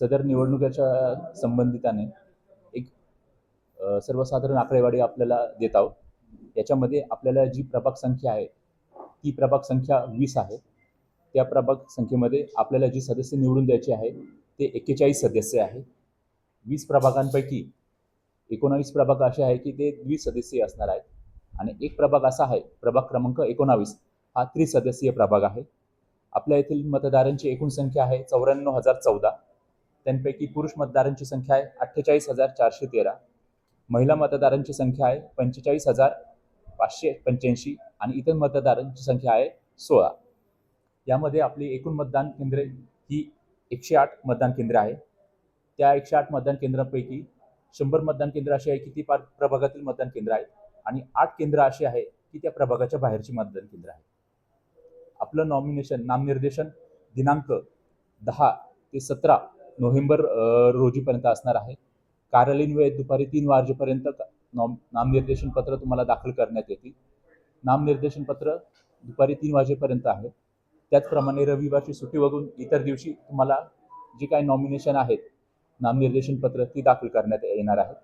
सदर निवडणुकीच्या संबंधिताने एक सर्वसाधारण आकडेवारी आपल्याला देत आहोत. याच्यामध्ये आपल्याला जी प्रभाग संख्या आहे ती प्रभाग संख्या वीस आहे. त्या प्रभाग संख्येमध्ये आपल्याला जी सदस्य निवडून द्यायचे आहे ते एक्केचाळीस सदस्य आहे. वीस प्रभागांपैकी एकोणावीस प्रभाग असे आहे की ते द्विसदस्यीय असणार आहेत. आणि एक प्रभाग असा आहे प्रभाग क्रमांक एकोणावीस हा त्रिसदस्यीय प्रभाग आहे. आपल्या येथील मतदारांची एकूण संख्या आहे चौऱ्याण्णव हजार चौदा. त्यांपैकी पुरुष मतदारांची संख्या आहे अठ्ठेचाळीस हजार चारशे तेरा. महिला मतदारांची संख्या आहे पंचेचाळीस हजार पाचशे पंच्याऐंशी आणि इतर मतदारांची संख्या आहे सोळा. यामध्ये आपली एकूण मतदान केंद्रे ही एकशे आठ मतदान केंद्र आहे. त्या एकशे आठ मतदान केंद्रांपैकी शंभर मतदान केंद्र अशी आहे की ती पार प्रभागातील मतदान केंद्र आहेत आणि आठ केंद्र अशी आहे की त्या प्रभागाच्या बाहेरची मतदान केंद्र आहे आपलं नॉमिनेशन नामनिर्देशन दिनांक दहा ते सतरा नोव्हेंबर रोजीपर्यंत असणार आहे. कार्यालयीन वेळेत दुपारी तीन वाजेपर्यंत नॉम नामनिर्देशन पत्र तुम्हाला दाखल करण्यात येतील. नामनिर्देशन पत्र दुपारी तीन वाजेपर्यंत आहे. त्याचप्रमाणे रविवारची सुट्टी वगळून इतर दिवशी तुम्हाला जी काही नॉमिनेशन आहेत नामनिर्देशन पत्र ती दाखल करण्यात येणार आहेत.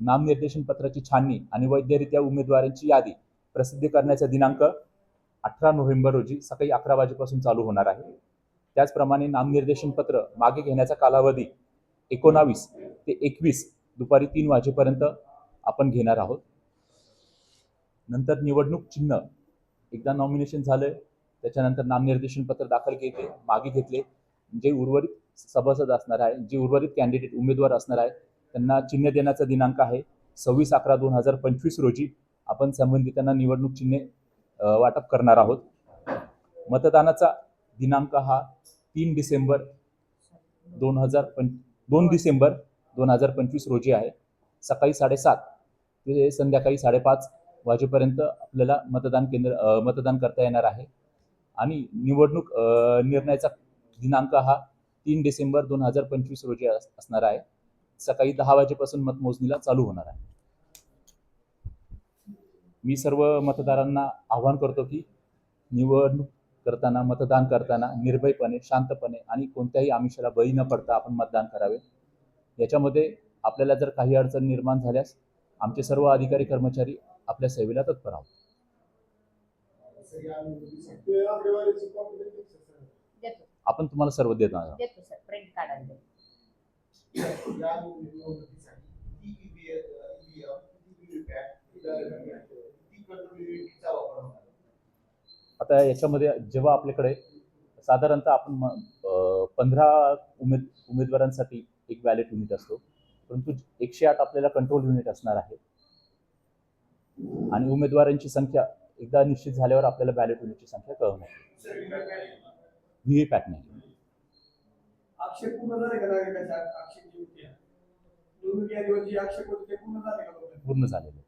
नामनिर्देशन पत्राची छाननी आणि वैद्यरित्या उमेदवारांची यादी प्रसिद्ध करण्याचा दिनांक अठरा नोव्हेंबर रोजी सकाळी अकरा वाजेपासून चालू होणार आहे. त्याचप्रमाणे नामनिर्देशन पत्र मागे घेण्याचा कालावधी एकोणावीस ते एकवीस दुपारी तीन वाजेपर्यंत आपण घेणार आहोत. नंतर निवडणूक चिन्ह एकदा नॉमिनेशन झालं त्याच्यानंतर नामनिर्देशन पत्र दाखल केले मागे घेतले. जे उर्वरित सभासद असणार आहे जे उर्वरित कॅन्डिडेट उमेदवार असणार आहे त्यांना चिन्ह देण्याचा दिनांक आहे. सव्वीस अकरा दोन हजार पंचवीस रोजी आपण संबंधितांना निवडणूक चिन्हे वाटप करणार आहोत. मतदानाचा दिनांक हा तीन डिसेंबर दोन हजार पं दोन डिसेंबर दोन हजार पंचवीस रोजी आहे. सकाळी साडेसात ते संध्याकाळी साडेपाच वाजेपर्यंत आपल्याला मतदान केंद्र मतदान करता येणार आहे. आणि निवडणूक निर्णयाचा दिनांक हा तीन डिसेंबर दोन हजार पंचवीस रोजी अस- असणार आहे. सकाळी दहा वाजेपासून मतमोजणीला चालू होणार आहे. मी सर्व मतदारांना आवाहन करतो की निवडणूक करताना मतदान करताना निर्भयपणे शांतपणे आणि कोणत्याही आमिषाला बळी न पडता आपण मतदान करावे. याच्यामध्ये आपल्याला जर काही अडचण निर्माण झाल्यास आमचे सर्व अधिकारी कर्मचारी आपल्या सेवेला तत्पर आहोत. देतो आपण तुम्हाला सर्व देणार आहोत. आता याच्यामध्ये जेव्हा आपल्याकडे साधारणतः आपण पंधरा उमेद उमेदवारांसाठी एक बॅलेट युनिट असतो. परंतु एकशे आठ आपल्याला कंट्रोल युनिट असणार आहे. आणि उमेदवारांची संख्या एकदा निश्चित झाल्यावर आपल्याला बॅलेट युनिटची संख्या कळवणार व्ही व्ही पॅट नाही? पूर्ण झालेले.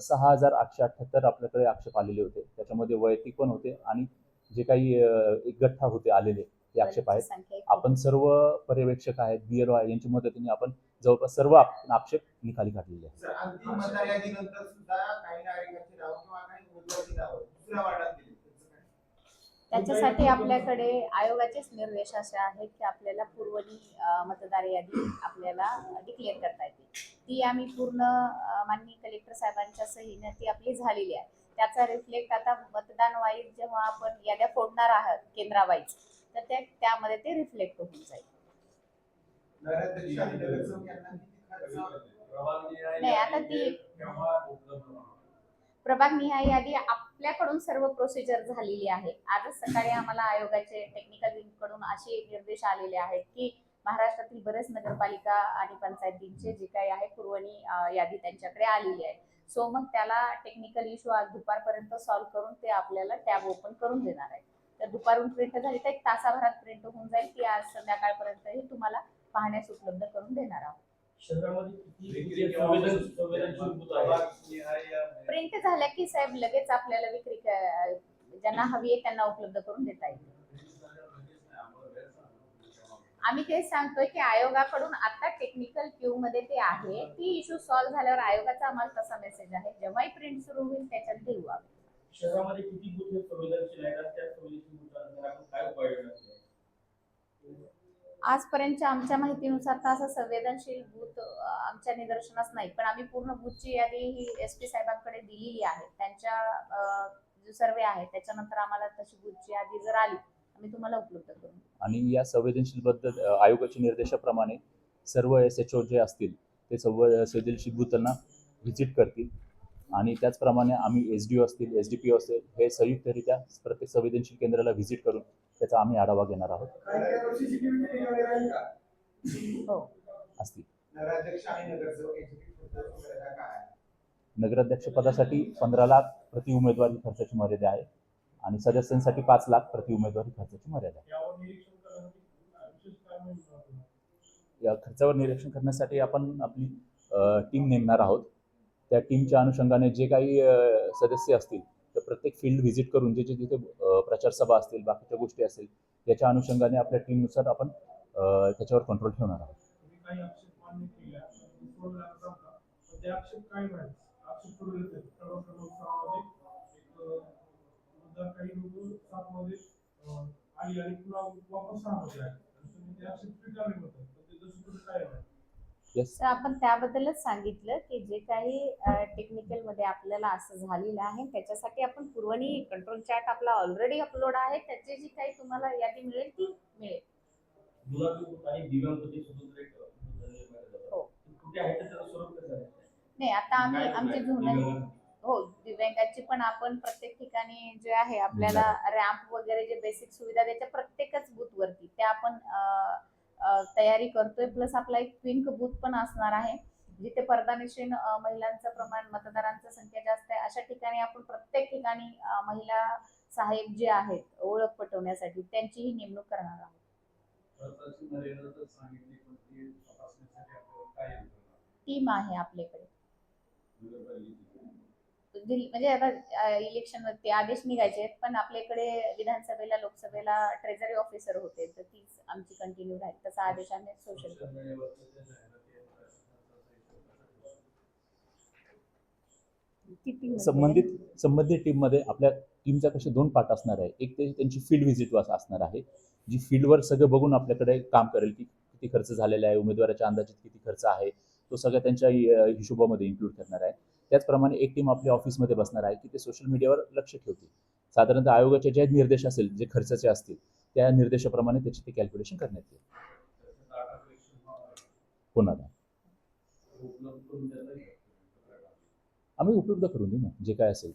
सहा हजार आठशे अठ्ठ्याहत्तर आपल्याकडे आक्षेप आलेले होते. त्याच्यामध्ये वैयक्तिक पण होते आणि जे काही अ, एक गठ्ठा होते आलेले ते आक्षेप आहेत. आपण सर्व पर्यवेक्षक आहेत बी एल आहे यांच्या मदतीने आपण जवळपास सर्व आक्षेप निकाली काढलेले आहेत. त्याच्यासाठी आपल्याकडे आयोगाचेच निर्देश असे आहेत की आपल्याला पूर्वनी मतदार यादी आपल्याला डिक्लेअर करता येते. ती आम्ही पूर्ण माननीय कलेक्टर साहेबांच्या सहीने ती आपली झालेली आहे. त्याचा रिफ्लेक्ट आता मतदान वाईज जेव्हा आपण याद्या फोडणार आहात केंद्रावाईज तर त्या त्यामध्ये ते रिफ्लेक्ट होऊन जाईल. नाही आता ती प्रभाग निहाय यादी आपल्याकडून सर्व प्रोसिजर झालेली आहे. आजच सकाळी आम्हाला आयोगाचे टेक्निकलकडून असे निर्देश आलेले आहेत की महाराष्ट्रातील बरेच नगरपालिका आणि पंचायतींचे जे काही आहे पुरवणी यादी त्यांच्याकडे आलेली आहे. सो मग त्याला टेक्निकल इश्यू आज दुपारपर्यंत सॉल्व्ह करून ते आपल्याला टॅब ओपन करून देणार आहे तर दुपारून प्रिंट झाली तर एक तासाभरात प्रिंट होऊन जाईल ती आज संध्याकाळपर्यंत हे तुम्हाला पाहण्यास उपलब्ध करून देणार आहोत. प्रिंट झाल्या की साहेब लगेच आपल्याला विक्री ज्यांना हवी आहे त्यांना उपलब्ध करून देता येईल. आम्ही तेच सांगतोय की आयोगाकडून आता टेक्निकल क्यू मध्ये ते आहे. ती इश्यू सॉल्व्ह झाल्यावर आयोगाचा आम्हाला तसा मेसेज आहे. जेव्हाही प्रिंट सुरू होईल त्याच्यात देऊ आम्ही. शहरामध्ये किती बुथ हे संवेदनशील आहेत त्या संवेदनशील आपण काय आहेत? आजपर्यंतच्या आमच्या माहितीनुसार तर असं संवेदनशील भूत आमच्या निदर्शनास नाही. पण आम्ही पूर्ण भूतची यादी ही एस पी साहेबांकडे दिलेली आहे. त्यांच्या जो सर्वे आहे त्याच्यानंतर आम्हाला तशी भूतची यादी जर आली आम्ही तुम्हाला उपलब्ध करू आणि या संवेदनशील बद्दल आयोगाच्या निर्देशाप्रमाणे सर्व एस एच ओ जे असतील ते सर्व संवेदनशील भूतांना व्हिजिट करतील. आणि त्याचप्रमाणे आम्ही एस डी ओ असतील एस डी पी ओ असतील हे संयुक्तरित्या प्रत्येक संवेदनशील केंद्राला व्हिजिट करून त्याचा आम्ही आढावा घेणार आहोत. हो. असतील नगराध्यक्ष पदासाठी पंधरा लाख प्रति उमेदवारी खर्चाची मर्यादा आहे आणि सदस्यांसाठी पाच लाख प्रति उमेदवारी खर्चाची मर्यादा आहे? या खर्चावर निरीक्षण करण्यासाठी आपण आपली टीम नेमणार आहोत. त्या टीमच्या अनुषंगाने जे काही सदस्य असतील तर प्रत्येक फील्ड व्हिजिट करून जे जे तिथे प्रचारसभा प्रचार सभा असतील बाकीच्या गोष्टी असतील याच्या अनुषंगाने आपल्या टीमनुसार आपण त्याच्यावर कंट्रोल ठेवणार आहोत. तुम्ही आणि सोडला आता सांगता तर आपण त्याबद्दलच सांगितलं की जे काही टेक्निकलमध्ये आपल्याला असं झालेलं आहे त्याच्यासाठी आपण पूर्वनी कंट्रोल चार्ट आपला ऑलरेडी अपलोड आहे त्याची जी काही तुम्हाला यादी मिळेल ती मिळेल. हो. नाही आता आम्ही आमचे दिव्यांग- हो दिव्यांगाची पण आपण प्रत्येक ठिकाणी जे आहे आपल्याला रॅम्प वगैरे जे बेसिक सुविधा त्याच्या प्रत्येकच बूथ वरती त्या आपण तयारी करतोय. प्लस आपला एक पिंक बूथ पण असणार आहे. जिथे पर्दानिशीन महिलांचं प्रमाण मतदारांचं संख्या जास्त आहे. अशा ठिकाणी आपण प्रत्येक ठिकाणी महिला साहेब जे आहेत ओळख पटवण्यासाठी त्यांचीही नेमणूक करणार आहोत. टीम आहे आपल्याकडे. म्हणजे आता इलेक्शन वरती आदेश निघायचे आहेत पण आपल्याकडे विधानसभेला लोकसभेला ट्रेझरी ऑफिसर होते तर तीच आमची कंटिन्यू राहील. तसा आदेश आम्ही सोशल खर्चाचा संबंधित संबंधित टीममध्ये आपल्या टीमचा कसे दोन पार्ट असणार आहे. एक ते त्यांची फील्ड व्हिजिट असणार आहे. जी फील्डवर सगळं बघून आपल्याकडे काम करेल की किती खर्च झालेला आहे उमेदवाराच्या अंदाजित किती खर्च आहे तो सगळं त्यांच्या हिशोबामध्ये इन्क्लूड करणार आहे. त्याचप्रमाणे एक टीम आपल्या ऑफिसमध्ये बसणार आहे की ते सोशल मीडियावर लक्ष ठेवते साधारणतः आयोगाचे जे निर्देश असेल जे खर्चाचे असतील त्या निर्देशाप्रमाणे त्याची ते कॅल्क्युलेशन करण्यात येईल. पत्रकारांना. आम्ही उपलब्ध करून देऊ ना जे काय असेल.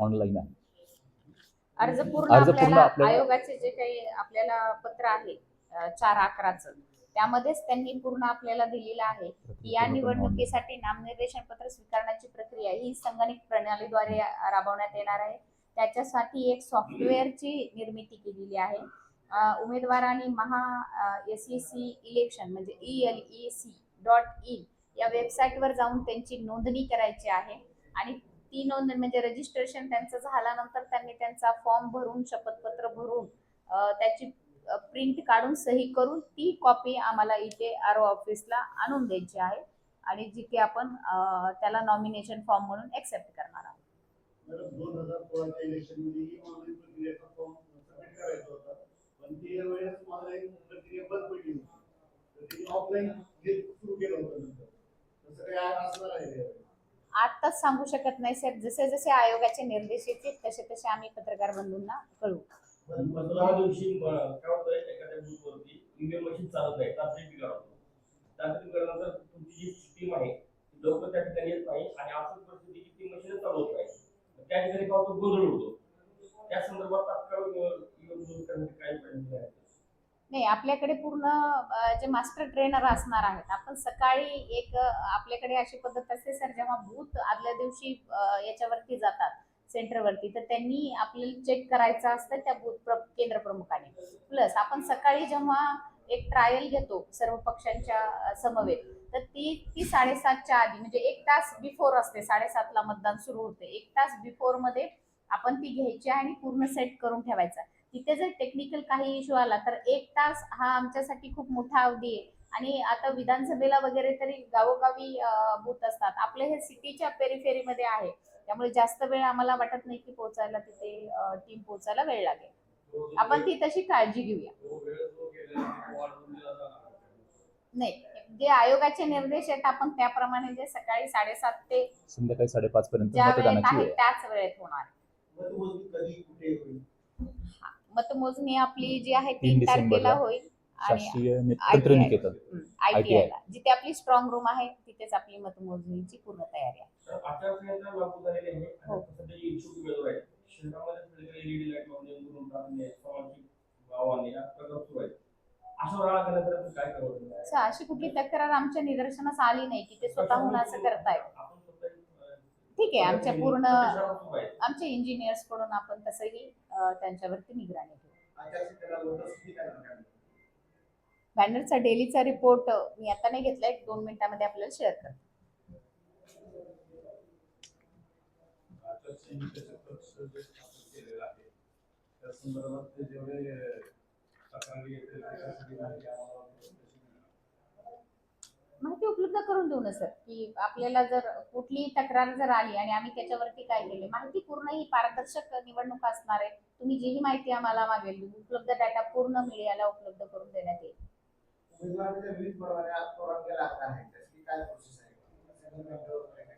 ऑनलाईन आहे. अर्ज पूर्ण अर्ज पूर्ण आपल्याला आपल्याला- आयोगाचे जे काही आपल्याला पत्र आहे अं, चार अकराचं त्यामध्येच त्यांनी पूर्ण आपल्याला दिलेलं आहे की या निवडणुकीसाठी नामनिर्देशन पत्र स्वीकारण्याची प्रक्रिया ही संगणक प्रणालीद्वारे राबवण्यात येणार आहे. त्याच्यासाठी एक सॉफ्टवेअरची निर्मिती केलेली आहे. अं, उमेदवारांनी Maha S E C election म्हणजे E L E C dot in या वेबसाईटवर जाऊन त्यांची नोंदणी करायची आहे आणि ती नोंदणी म्हणजे रजिस्ट्रेशन त्यांचं झाल्यानंतर त्यांनी त्यांचा फॉर्म भरून शपथपत्र भरून त्याची प्रिंट काढून सही करून ती कॉपी आम्हाला इथे आर ओ ऑफिसला आणून द्यायची आहे आणि जी की आपण त्याला नॉमिनेशन फॉर्म म्हणून एक्सेप्ट करणार आहोत. ऑफलाईन आत्ताच सांगू शकत नाही सर. जसे जसे आयोगाचे निर्देश येतील तसे तसे आम्ही पत्रकार बंधूंना कळवू. पण दिवशी काय होतं एखाद्या ईव्हीएम मशीन चालत नाही तांत्रिक बिघाड होतो. तांत्रिक बिघाडानंतर तुमची जी टीम आहे लवकर त्या ठिकाणी येत नाही आणि असं परिस्थिती की ती मशीन चालू होत नाही त्या ठिकाणी काय होतं? गोंधळ त्या संदर्भात तात्काळ काय पाहिजे नाही आपल्याकडे पूर्ण जे मास्टर ट्रेनर असणार आहेत आपण सकाळी एक आपल्याकडे अशी पद्धत असते सर जेव्हा बूथ आदल्या दिवशी याच्यावरती जातात सेंटरवरती तर त्यांनी आपल्याला चेक करायचं असतं त्या बूथ प्र केंद्र प्रमुखाने. प्लस आपण सकाळी जेव्हा एक ट्रायल घेतो सर्व पक्षांच्या समवेत तर ती ती साडेसातच्या आधी म्हणजे एक तास बिफोर असते साडेसातला मतदान सुरू होते. एक तास बिफोरमध्ये आपण ती घ्यायची आणि पूर्ण सेट करून ठेवायचा. तिथे जर टेक्निकल काही इश्यू आला तर एक तास हा आमच्यासाठी खूप मोठा अवधी आहे. आणि आता विधानसभेला वगैरे तरी गावोगावी बूथ असतात. आपले हे सिटीच्या पेरिफेरीमध्ये आहे. त्यामुळे जास्त वेळ आम्हाला वाटत नाही की पोहोचायला तिथे टीम पोहोचायला वेळ लागेल. आपण ती तशी काळजी घेऊया. नाही जे आयोगाचे निर्देश आहेत आपण त्याप्रमाणे जे सकाळी साडेसात ते संध्याकाळी साडेपाच पर्यंत. त्याच वेळेत होणार. मतमोजणी आपली जी आहे तीन तारखेला. होईल आणि शासकीय तंत्र निकेतन आयटीआय ला. जिथे आपली स्ट्रॉंग रूम आहे तिथेच आपली मतमोजणीची पूर्ण तयारी आहे. हो. अशा कुठली तक्रार आमच्या निदर्शनास आली नाही की ते स्वतःहून असं करतायत. ठीक आहे आमच्या पूर्ण. आमच्या इंजिनियर्सकडून आपण तसंही त्यांच्यावरती निगराणी ठेवू? बॅनरचा डेलीचा रिपोर्ट मी आता नाही घेतला एक दोन मिनिटांमध्ये आपल्याला शेअर करतो संदर्भात जेवढे तक्रारी येतील त्याच्यासाठी माहिती आम्हाला कशी मिळणार? माहिती उपलब्ध करून देऊ ना सर? की आपल्याला जर कुठलीही तक्रार जर आली आणि आम्ही त्याच्यावरती काय केले माहिती पूर्ण ही पारदर्शक निवडणूक असणार आहे. तुम्ही जीही माहिती आम्हाला मागेल उपलब्ध डाटा पूर्ण मीडियाला उपलब्ध करून देण्यात येईल. उमेदवारांच्या वीज परवान्या परवानग्या लागणार आहेत त्याची काय प्रोसेस आहे Single window वगैरे काय?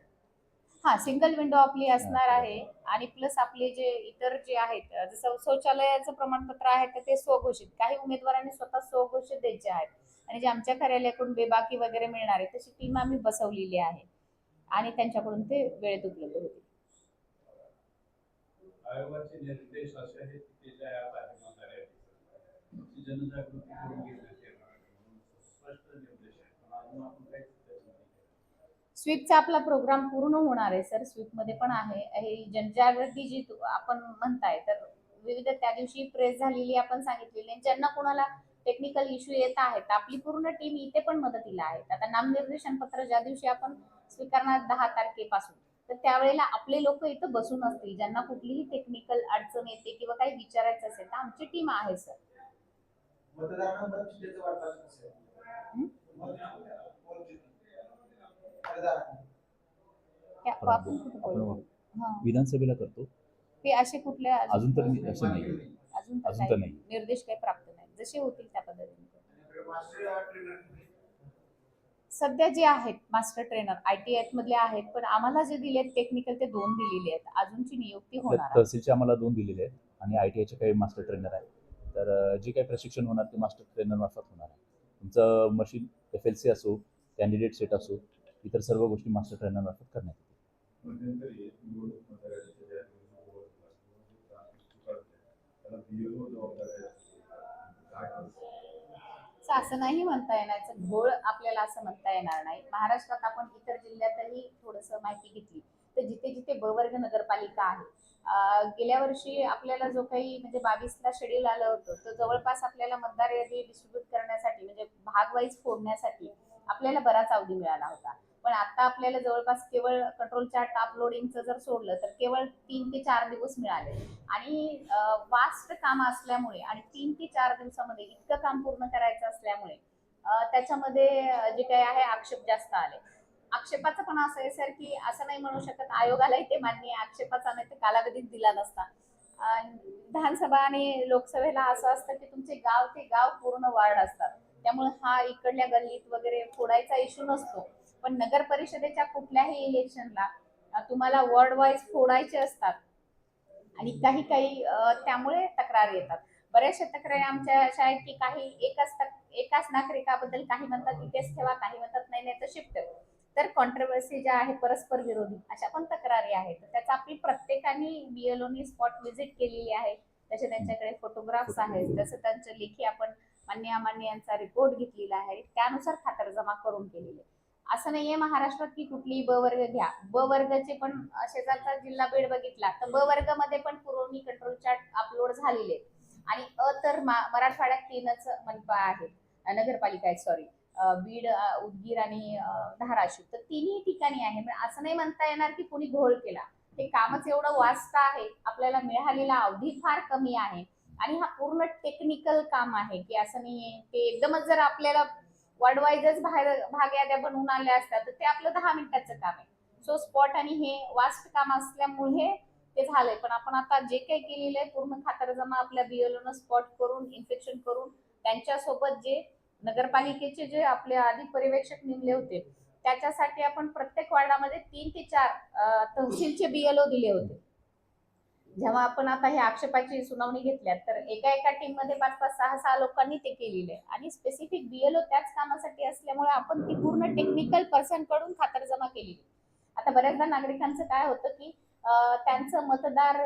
हा सिंगल विंडो आपली असणार आहे. आणि प्लस आपले जे इतर जे आहेत जसं शौचालयाचं प्रमाणपत्र आहे तर ते स्वघोषित. काही उमेदवारांनी स्वतः स्वघोषित द्यायचे आहेत. आणि जे आमच्या कार्यालयाकडून बेबाकी वगैरे मिळणार आहे तशी टीम आम्ही बसवलेली आहे. आणि त्यांच्याकडून ते वेळेत उपलब्ध होतील. आयोगाचे निर्देश असे आहेत की ऍप आहे जनजागृती करून घेण्यात येणार आहे. म्हणून स्पष्ट निर्देश आहेत. पण अजून आपण स्वीपचा आपला प्रोग्राम पूर्ण होणार आहे सर. स्वीपमध्ये पण आहे. ही जनजागृती जी आपण म्हणताय तर विविध त्या दिवशी प्रेस झालेली आपण सांगितलेली आहे. ज्यांना कोणाला टेक्निकल इश्यू येत आहेत आपली पूर्ण टीम इथे पण मदतीला आहेत आता नामनिर्देशन पत्र ज्या दिवशी आपण स्वीकारणार दहा तारखेपासून तर त्यावेळेला आपले लोक इथं बसून असतील. ज्यांना कुठलीही टेक्निकल अडचण येते किंवा काही विचारायचं असेल तर आमची टीम आहे सर. विधानसभेला करतो. ते असे कुठल्या अजून तर असे नाही. अजून तर नाही. निर्देश काही प्राप्त नाही. जसे होतील त्या पद्धतीने. सध्या जे आहेत master trainer I T I मधले आहेत पण आम्हाला जे दिले टेक्निकल ते दोन दिलेले आहेत. अजूनची नियुक्ती होणार. तहसीलचे आम्हाला दोन दिलेले आहेत आणि आय टी आयचे काही मास्टर ट्रेनर आहेत. तर जे काही प्रशिक्षण होणार ते मास्टर ट्रेनर मार्फत होणार आहे. तुमचं मशीन एफ एल सी असो कॅन्डिडेट सेट असो इतर सर्व गोष्टी मास्टर ट्रेनरमार्फत करण्यात असं नाही म्हणता येणार घोळ आपल्याला असं म्हणता येणार नाही. महाराष्ट्रात आपण इतर जिल्ह्यातही थोडस माहिती घेतली. तर जिथे जिथे ब वर्ग नगरपालिका आहे गेल्या वर्षी आपल्याला जो काही म्हणजे बावीसला शेड्यूल आलं होतं तर जवळपास आपल्याला मतदार यादी डिस्ट्रीब्यूट करण्यासाठी म्हणजे भाग वाईज फोडण्यासाठी आपल्याला बराच अवधी मिळाला होता. पण आता आपल्याला जवळपास केवळ कंट्रोल चार्ट अपलोडिंगचं जर सोडलं तर केवळ तीन ते चार दिवस मिळाले. आणि वास्ट काम असल्यामुळे आणि तीन ते चार दिवसामध्ये इतकं काम पूर्ण करायचं असल्यामुळे त्याच्यामध्ये जे काही आहे आक्षेप जास्त आले. आक्षेपाचं पण असं आहे सर की असं नाही म्हणू शकत आयोगालाही ते मान्य आहे. आक्षेपाचा नाही ते कालावधीत दिला नसता. विधानसभा आणि लोकसभेला असं असतं की तुमचे गाव ते गाव पूर्ण वार्ड असतात. त्यामुळे हा इकडल्या गल्लीत वगैरे फोडायचा इश्यू नसतो. पण नगर परिषदेच्या कुठल्याही इलेक्शनला तुम्हाला वॉर्ड वाईज फोडायचे असतात. आणि काही काही त्यामुळे तक्रार येतात. बऱ्याचशा तक्रारी आमच्या अशा आहेत की काही एकाच तक- एकाच नागरिकाबद्दल काही म्हणतात इथेच ठेवा काही म्हणतात नाही नाही तर शिफ्ट तर कॉन्ट्रोवर्सी ज्या आहेत परस्पर विरोधी अशा पण तक्रारी आहेत. त्याचा आपली प्रत्येकाने बीएलओनी स्पॉट व्हिजिट केलेली आहे. तसे त्यांच्याकडे फोटोग्राफ्स आहेत. तसं त्यांच्या लेखी आपण मान्य अमान्य यांचा रिपोर्ट घेतलेला आहे. त्यानुसार खातरजमा करून केलेले असं नाहीये महाराष्ट्रात की कुठलीही ब वर्ग घ्या. ब वर्गचे पण शेजारचा जिल्हा बीड बघितला तर ब वर्गामध्ये पण पुरवणी कंट्रोल चार्ट अपलोड झालेले आणि अ तर मराठवाड्यात तीनच मनपा आहेत. नगरपालिका आहेत सॉरी बीड उदगीर आणि धाराशिव. तर तिन्ही ठिकाणी आहे. म्हणजे असं नाही म्हणता येणार की कोणी घोळ केला. हे कामच एवढं वास्त आहे. आपल्याला मिळालेला अवधी फार कमी आहे. आणि हा पूर्ण टेक्निकल काम आहे की असं नाहीये ते एकदमच जर आपल्याला वाढवायचंच बाहेर भाग याद्या बनवून आल्या असतात तर ते आपलं दहा मिनिटाचं काम आहे. सो स्पॉट आणि हे वास्ट काम असल्यामुळे ते झालंय. पण आपण आता जे काही केलेलं आहे पूर्ण खातरजमा आपल्या बिएलओनं स्पॉट करून इन्फेक्शन करून त्यांच्यासोबत जे नगरपालिकेचे जे आपले आधी पर्यवेक्षक नेमले होते त्याच्यासाठी आपण प्रत्येक वार्डामध्ये तीन ते चार तहसीलचे बीएलओ दिले होते. जेव्हा आपण आता हे आक्षेपाची सुनावणी घेतल्यात तर एका एका टीममध्ये पाच पाच सहा सहा लोकांनी ते केलेले आणि स्पेसिफिक बीएलओ त्याच कामासाठी असल्यामुळे आपण ती पूर्ण टेक्निकल पर्सनकडून खातरजमा केलेली आता बऱ्याचदा नागरिकांचं काय होतं की त्यांचं मतदार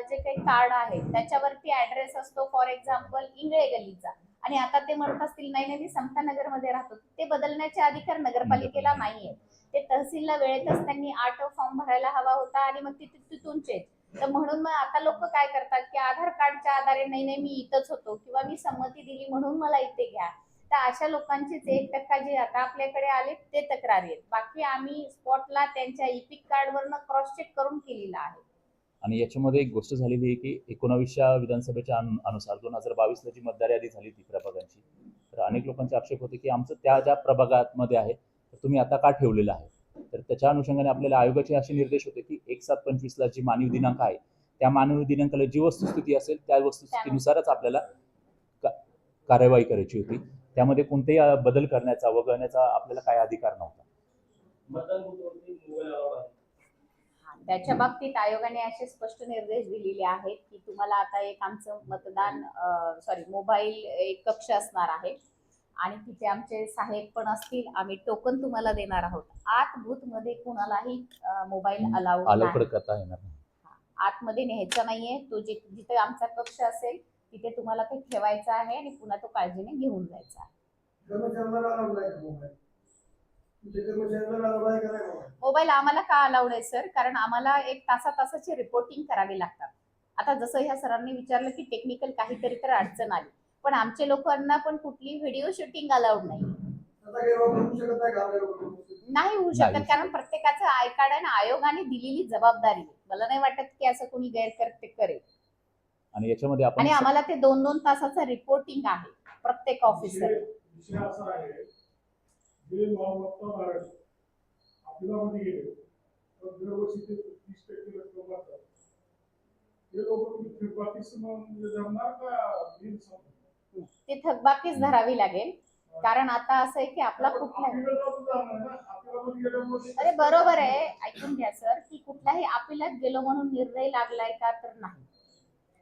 जे काही कार्ड आहे त्याच्यावरती ऍड्रेस असतो फॉर एक्झाम्पल इंगळे गल्लीचा. आणि आता ते म्हणत असतील नाही नाही मी समतानगरमध्ये राहतो. ते बदलण्याचे अधिकार नगरपालिकेला नाहीये ते तहसीलला वेळेतच त्यांनी आठ फॉर्म भरायला हवा होता आणि मग तिथे तिथून चेंज तर म्हणून मग आता लोक काय करतात की आधार कार्डच्या आधारे नाही नाही मी इथंच होतो किंवा मी संमती दिली म्हणून मला इथे घ्या. तर अशा लोकांचीच एक टक्का जे आता आपल्याकडे आले ते तक्रारी आहेत. बाकी आम्ही स्पॉटला त्यांच्या इपिक कार्डवरनं क्रॉस चेक करून केलेला आहे. आणि याच्यामध्ये एक गोष्ट झालेली आहे की एकोणावीसच्या विधानसभेच्या अनुसार दोन हजार बावीसला जी मतदार यादी झाली ती प्रभागांची तर अनेक लोकांचे आक्षेप होते की आमचं त्या ज्या प्रभागामध्ये आहे. तर तुम्ही आता का ठेवलेलं आहे? तर त्याच्या अनुषंगाने आपल्याला आयोगाचे असे निर्देश होते की एक सात पंचवीसला जी मानवी दिनांक आहे त्या मानवी दिनांकाला जी वस्तुस्थिती असेल त्या वस्तुस्थितीनुसारच आपल्याला कार्यवाही करायची होती. त्यामध्ये कोणतेही बदल करण्याचा वगळण्याचा आपल्याला काय अधिकार नव्हता. त्याच्या बाबतीत आयोगाने असे स्पष्ट निर्देश दिलेले आहेत की तुम्हाला आता एक आमचं मतदान सॉरी मोबाईल एक कक्ष असणार आहे. आणि तिथे आमचे साहेब पण असतील. आम्ही टोकन तुम्हाला देणार आहोत. आत बूथमध्ये कुणालाही मोबाईल अलाउड अलाउ नाही. करता येणार नाही. आतमध्ये न्यायचा नाहीये. तो जे जिथे आमचा कक्ष असेल तिथे तुम्हाला ते ठेवायचा आहे आणि पुन्हा तो काळजीने घेऊन जायचा आहे. मोबाईल? आम्हाला का अलाउड आहे सर? कारण आम्हाला एक तासा तासाची रिपोर्टिंग करावी लागतात. आता जसं ह्या सरांनी विचारलं की टेक्निकल काहीतरी तर अडचण आली. पण आमच्या लोकांना पण कुठली व्हिडिओ शूटिंग अलाउड नाही. नाही होऊ शकत कारण प्रत्येकाचं आय कार्ड आहे ना आयोगाने दिलेली जबाबदारी आहे. मला नाही वाटत की असं कोणी गैरकर्ते करेल. आणि याच्यामध्ये आपण आणि आम्हाला ते दोन दोन तासाचं रिपोर्टिंग आहे प्रत्येक ऑफिसर विषय विषय असा आहे जे मालमत्ता धारक आपल्याला मध्ये गेले. तर दरवर्षी ते तीस टक्के रक्कम भरतात ते लोक तुम्ही थकबाकीस म्हणजे जमणार का? बिल संपलं? ते थकबाकीच धरावी लागेल. कारण आता असं आहे की आपला कुठला अरे बरोबर आहे. ऐकून घ्या सर की कुठल्याही अपिलात गेलो म्हणून निर्णय लागलाय का तर नाही.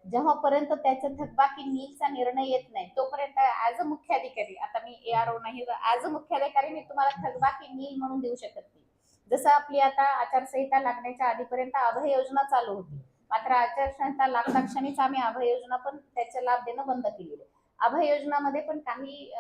जेव्हापर्यंत त्याचं थकबाकी नीलचा निर्णय येत नाही तोपर्यंत ऍज अ मुख्याधिकारी आता मी ए आर ओ नाही ऍज अ मुख्याधिकारी मी तुम्हाला थकबाकी नील म्हणून देऊ शकत नाही. जसं आपली आता आचारसंहिता लागण्याच्या आधीपर्यंत अभय योजना चालू होती. मात्र आचारसंहिता लागता क्षणीच आम्ही अभय योजना पण त्याचा लाभ देणं बंद केलेलं. अभय योजनामध्ये पण काही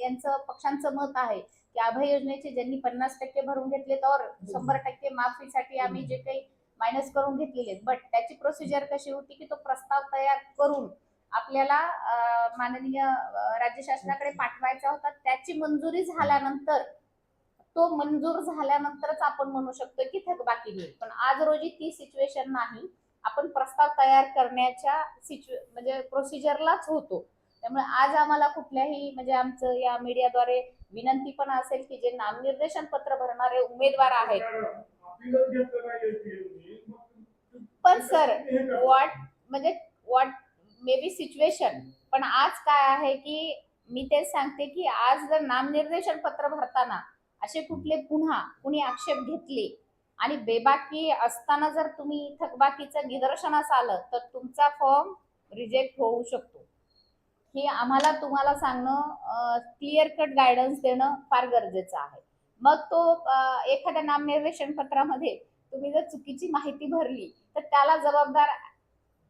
यांचं पक्षांचं मत आहे की अभय योजनेचे ज्यांनी पन्नास टक्के भरून घेतले तर शंभर टक्के माफीसाठी आम्ही जे काही मायनस करून घेतलेले बट त्याची प्रोसिजर कशी होती की तो प्रस्ताव तयार करून आपल्याला माननीय राज्य शासनाकडे पाठवायचा होता. त्याची मंजुरी झाल्यानंतर तो मंजूर झाल्यानंतरच आपण म्हणू शकतो की थकबाकी देईल पण आज रोजी ती सिच्युएशन नाही. आपण प्रस्ताव तयार करण्याच्या सिच्यु म्हणजे प्रोसिजरलाच होतो. त्यामुळे आज आम्हाला कुठल्याही म्हणजे आमचं या मीडियाद्वारे विनंती पण असेल की जे नामनिर्देशन पत्र भरणारे उमेदवार आहेत. पण सर वॉट म्हणजे वॉट मे बी सिच्युएशन पण आज काय आहे की मी तेच सांगते की आज जर नामनिर्देशन पत्र भरताना असे कुठले पुन्हा कुणी आक्षेप घेतले आणि बेबाकी असताना जर तुम्ही थकबाकीचं निदर्शनास आलं तर तुमचा फॉर्म रिजेक्ट होऊ शकतो. हे आम्हाला तुम्हाला सांगणं क्लिअर कट गायडन्स देणं फार गरजेचं आहे. मग तो एखाद्या नामनिर्देशन पत्रामध्ये तुम्ही जर चुकीची माहिती भरली तर त्याला जबाबदार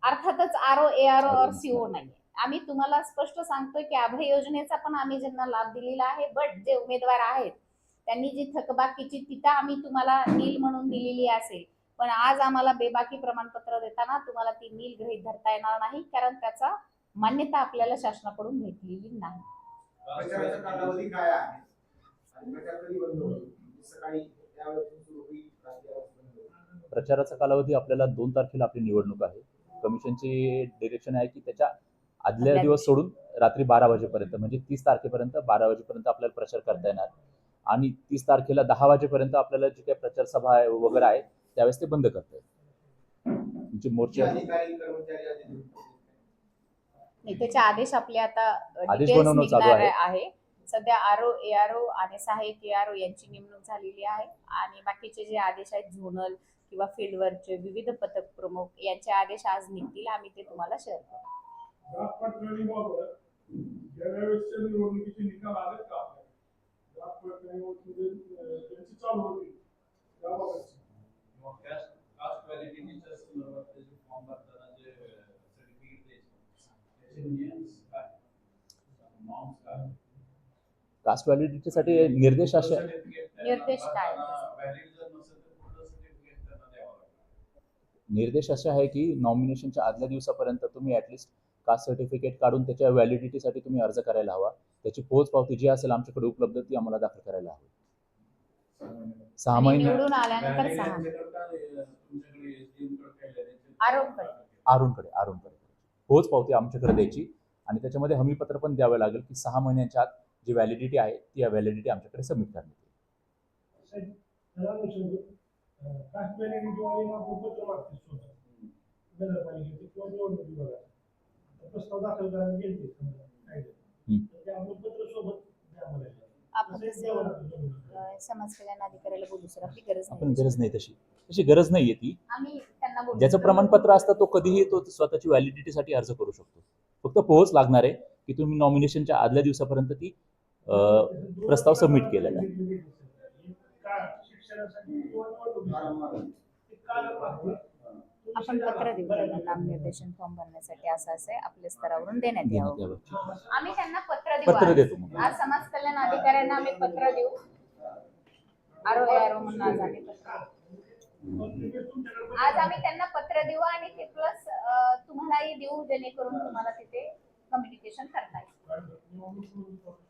अर्थातच आर ओ ए आर ओ और सीओ नाही आम्ही तुम्हाला स्पष्ट सांगतोय की अभय योजनेचा पण आम्ही ज्यांना लाभ दिलेला आहे बट जे उमेदवार आहेत त्यांनी जी थकबाकीची तिथं आम्ही तुम्हाला नील म्हणून दिलेली असेल. पण आज आम्हाला बेबाकी प्रमाणपत्र देताना तुम्हाला ती नील गृहीत धरता येणार नाही कारण त्याचा मान्यता आपल्याला शासनाकडून भेटलेली नाही. प्रचाराचा कालावधी काय आहे? आणि प्रचार कधी बंद होईल? म्हणजे सकाळी त्यावेळेस सुरू होईल रात्री बंद होईल? प्रचाराचा कालावधी आपल्याला दोन तारखेला आपली निवडणूक आहे. कमिशनची डिरेक्शन आहे की त्याच्या आदल्या आदल्या दिवस सोडून रात्री बारा वाजेपर्यंत म्हणजे तीस तारखेपर्यंत बारा वाजेपर्यंत आपल्याला प्रचार करता येणार. आणि तीस तारखेला दहा वाजेपर्यंत आपल्याला जे काही प्रचार सभा आहे वगैरे आहे त्यावेळेस ते बंद करता येईल. तुमची मोर्चे त्याचे आदेश आपले आता बनवणं चालू निघणार आहे. आहे. सध्या आर ओ ए आर ओ आणि सहाय्यक ए आर ओ यांची नेमणूक झालेली आहे. आणि बाकीचे जे आदेश आहेत झोनल किंवा फील्डवरचे विविध पथक प्रमुख यांचे आदेश आज निघतील. आम्ही ते तुम्हाला शेअर करू कास्ट व्हॅलिडिटीसाठी निर्देश असे निर्देश काय? निर्देश असे आहे की नॉमिनेशनच्या आदल्या दिवसापर्यंत तुम्ही ॲटलिस्ट कास्ट सर्टिफिकेट काढून त्याच्या व्हॅलिडिटीसाठी तुम्ही अर्ज करायला हवा त्याची पोच पावती जी असेल आमच्याकडे उपलब्ध ती आम्हाला दाखल करायला हवी. सहा महिने आल्यानंतर सहा. आरुणकडे. आरुणकडे पोच पावती आमच्याकडे द्यायची. आणि त्याच्यामध्ये हमीपत्र पण द्यावं लागेल की सहा महिन्याच्या आत जी व्हॅलिडिटी आहे ती व्हॅलिडिटी आमच्याकडे सबमिट करण्यात येईल. नगरपालिकेचे किंवा निवडणूक विभागाचे प्रस्ताव दाखल करायला गेले समजा कायद्यात. हम्म. तर ते आपलं पत्र सोबत द्यावं लागेल समाज कल्याण अधिकाऱ्याला बोलू सर आपली गरज नाही गरज नाही तशी. तशी गरज नाही आहे ती. आम्ही त्यांना बोलू ज्याचं प्रमाणपत्र असतं तो कधीही तो स्वतःची व्हॅलिडिटीसाठी अर्ज करू शकतो. फक्त पोहोच लागणार आहे की तुम्ही नॉमिनेशनच्या आदल्या दिवसापर्यंत ती अं, प्रस्ताव सबमिट केलेला शिक्षणासाठी आपण पत्र नामनिर्देशन फॉर्म भरण्यासाठी असं असं आपल्या स्तरावरून देण्यात यावं. आम्ही त्यांना पत्र देऊ पत्र. देतो मग. आज समाज कल्याण अधिकाऱ्यांना आम्ही पत्र देऊ. आरो आरो म्हणून आज आम्ही पत्र आज आम्ही त्यांना पत्र देऊ आणि ते प्लस तुम्हालाही देऊ जेणेकरून तुम्हाला तिथे कम्युनिकेशन करता येईल.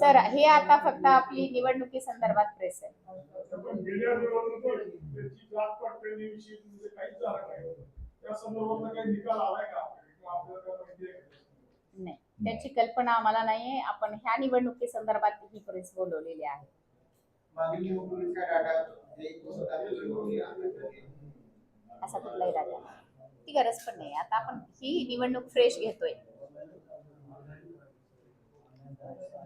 सर हे आता फक्त आपली निवडणुकी संदर्भात प्रेस आहे. नाही त्याची कल्पना आम्हाला नाहीये. आपण ह्या निवडणुकी संदर्भात ही प्रेस बोलवलेली आहे. असा कुठलाही डाटा नाही. ती गरज पण नाही. आता आपण ही निवडणूक फ्रेश घेतोय. guys.